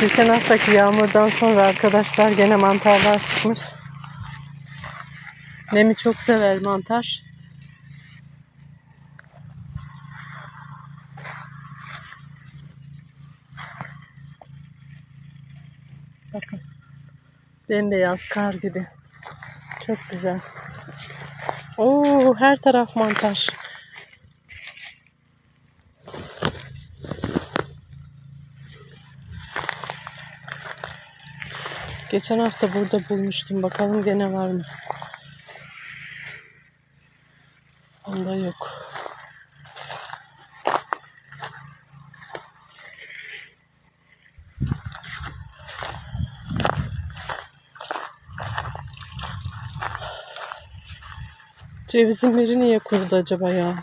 Geçen haftaki yağmurdan sonra arkadaşlar gene mantarlar çıkmış. Nemi çok sever mantar. Bakın. Bembeyaz kar gibi. Çok güzel. Oo her taraf mantar. Geçen hafta burada bulmuştum. Bakalım gene var mı? Onda yok. Cevizin biri niye kurudu acaba ya?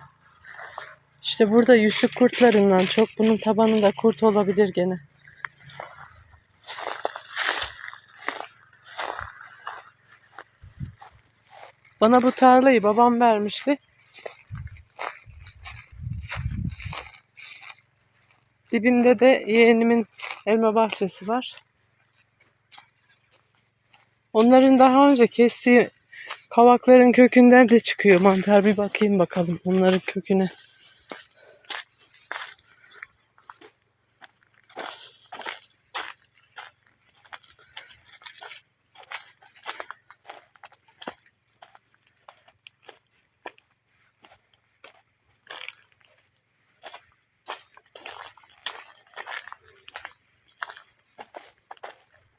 İşte burada yüşük kurtlarından çok. Bunun tabanında kurt olabilir gene. Bana bu tarlayı babam vermişti. Dibinde de yeğenimin elma bahçesi var. Onların daha önce kestiği kavakların kökünden de çıkıyor mantar. Bir bakayım bakalım onların köküne.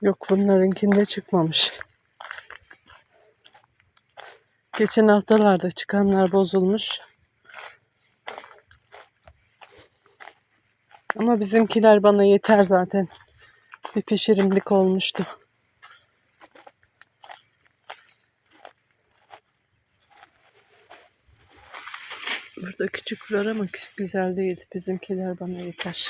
Yok bunlarınkinde çıkmamış. Geçen haftalarda çıkanlar bozulmuş. Ama bizimkiler bana yeter zaten. Bir pişirimlik olmuştu. Burada küçük var ama güzel değil. Bizimkiler bana yeter.